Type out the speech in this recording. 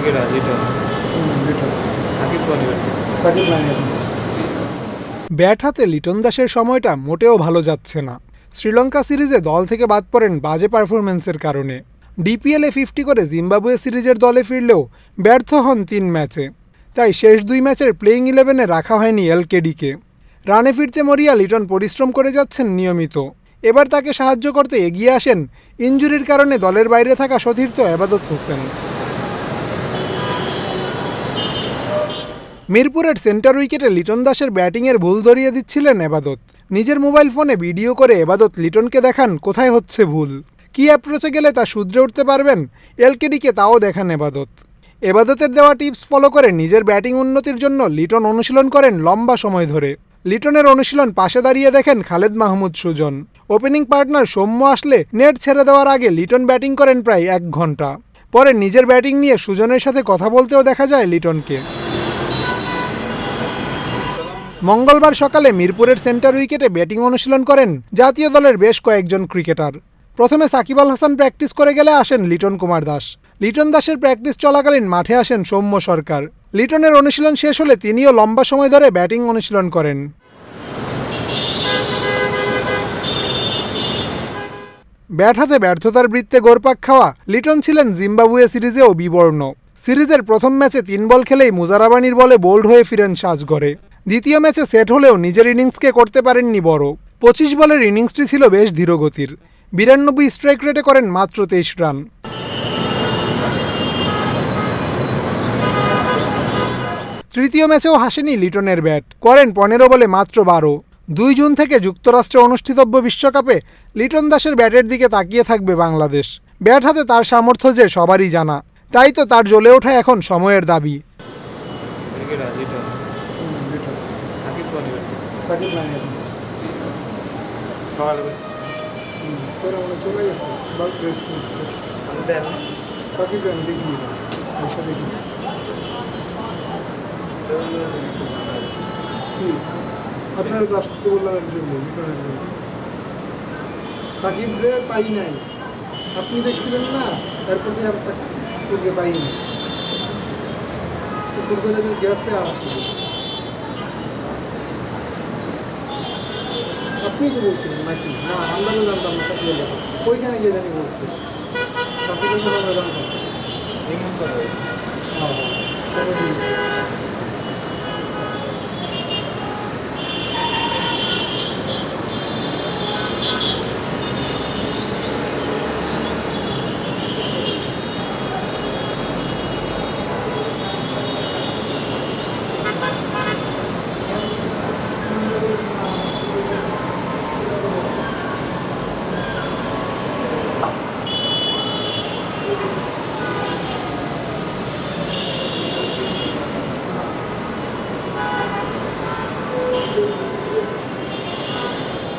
Cricketer Liton Shakib Shakib bat হাতে লিটন দাসের সময়টা মোটেও ভালো যাচ্ছে না। শ্রীলঙ্কা সিরিজে দল থেকে বাদ পড়েন বাজে পারফরমেন্সের কারণে। ডিপিএলে ফিফটি করে জিম্বাবুয়ে সিরিজের দলে ফিরলেও ব্যর্থ হন তিন ম্যাচে। তাই শেষ দুই ম্যাচের প্লেইং ইলেভেনে রাখা হয়নি এলকেডিকে। রানে ফিরতে মরিয়া লিটন পরিশ্রম করে যাচ্ছেন নিয়মিত। এবার তাকে সাহায্য করতে এগিয়ে আসেন ইঞ্জুরির কারণে দলের বাইরে থাকা সতীর্থ এবাদত হোসেন। মিরপুরের সেন্টার উইকেটে লিটন দাসের ব্যাটিংয়ের ভুল ধরিয়ে দিচ্ছিলেন এবাদত। নিজের মোবাইল ফোনে ভিডিও করে এবাদত লিটনকে দেখান কোথায় হচ্ছে ভুল। কী অ্যাপ্রোচে গেলে তা শুধরে উঠতে পারবেন? এলকেডিকে তাও দেখান এবাদত। এবাদতের দেওয়া টিপস ফলো করে নিজের ব্যাটিং উন্নতির জন্য লিটন অনুশীলন করেন লম্বা সময় ধরে। লিটনের অনুশীলন পাশে দাঁড়িয়ে দেখেন খালেদ মাহমুদ সুজন। ওপেনিং পার্টনার সৌম্য আসলে নেট ছেড়ে দেওয়ার আগে লিটন ব্যাটিং করেন প্রায় এক ঘণ্টা। পরে নিজের ব্যাটিং নিয়ে সুজনের সাথে কথা বলতেও দেখা যায় লিটনকে। মঙ্গলবার সকালে মিরপুরের সেন্টার উইকেটে ব্যাটিং অনুশীলন করেন জাতীয় দলের বেশ কয়েকজন ক্রিকেটার। প্রথমে সাকিব আল হাসান প্র্যাকটিস করে গেলে আসেন লিটন কুমার দাস। লিটন দাসের প্র্যাকটিস চলাকালীন মাঠে আসেন সৌম্য সরকার। লিটনের অনুশীলন শেষ হলে তিনিও লম্বা সময় ধরে ব্যাটিং অনুশীলন করেন। ব্যাট হাতে ব্যর্থতার বৃত্তে গোরপাক খাওয়া লিটন ছিলেন জিম্বাবুয়ে সিরিজেও বিবর্ণ। সিরিজের প্রথম ম্যাচে তিন বল খেলেই মুজারাবানির বলে বোল্ড হয়ে ফিরেন সাজঘরে দ্বিতীয় ম্যাচে সেট হলেও নিজের ইনিংসকে করতে পারেননি বড়। পঁচিশ বলের ইনিংসটি ছিল বেশ ধীরগতির। বিরানব্বই স্ট্রাইক রেটে করেন মাত্র তেইশ রান। তৃতীয় ম্যাচেও হাসেনি লিটনের ব্যাট। করেন পনেরো বলে মাত্র বারো। দুই জুন থেকে যুক্তরাষ্ট্রে অনুষ্ঠিতব্য বিশ্বকাপে লিটন দাসের ব্যাটের দিকে তাকিয়ে থাকবে বাংলাদেশ। ব্যাট হাতে তার সামর্থ্য যে সবারই জানা। তাই তো তার জ্বলে ওঠা এখন সময়ের দাবি ক্রিকেটার লিটন সাকিব কোন সাকিব নাইন সকালে তোরা মনে চলে গেছে। বাল রেস্ট করছে আমি সাকিব আমি দেখি পয়সা দেখি আপনারা তো আসতে বললাম জন্য সাকিব রে পাই নাই। আপনি দেখছিলেন না? তারপর থেকে আর সাকিবকে পাই নাই। গেছে আসছে আপনি তো বলছিলেন নাকি না আমরা তো জানতাম না সাকিবের ব্যাপারে ওইখানে গিয়ে জানি বলছে। সাকিবের কথা আমরা জানতাম